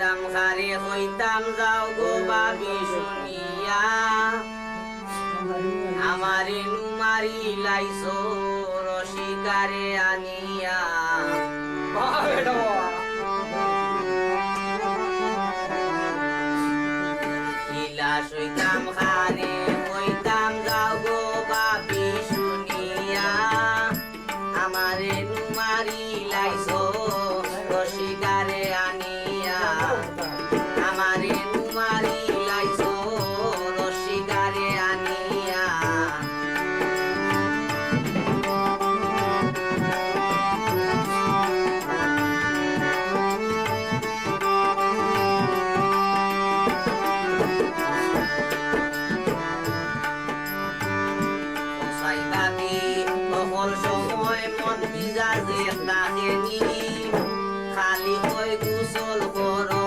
হইতাম খারে হইতাম যাও গো বাবি শুনিয়া। আমারে নুমারি লাইছো রসিকারে আনিয়া। ইলাস হইতাম রাজে না খালি ওই কুশল করো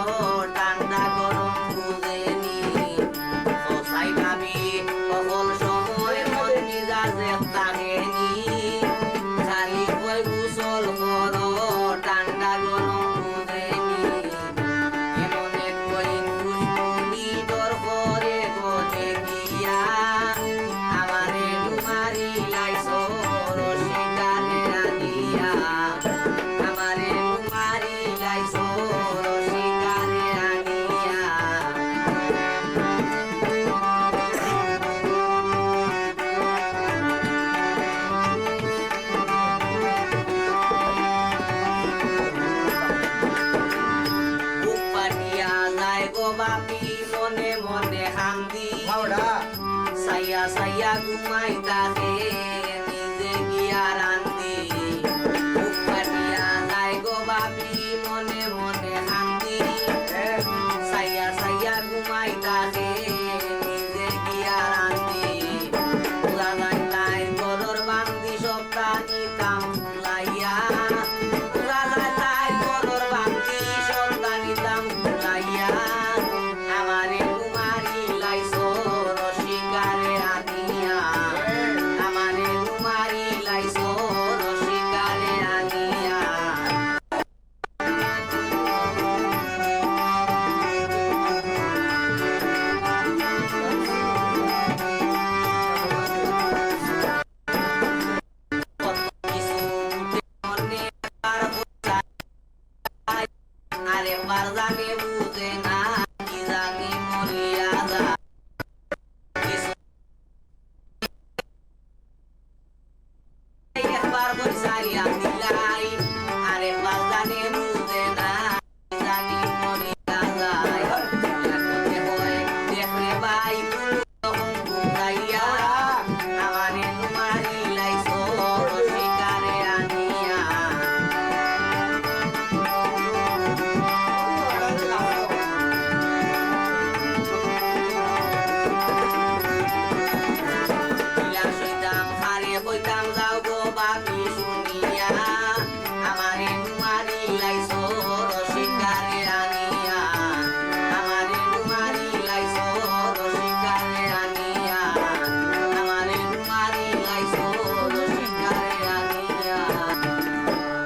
হইয়া সাইয়া ঘুমাই তাকে নিজে গিয়া রান্দি ঘুম পাটিয়া নাই গো বাপি। পারবো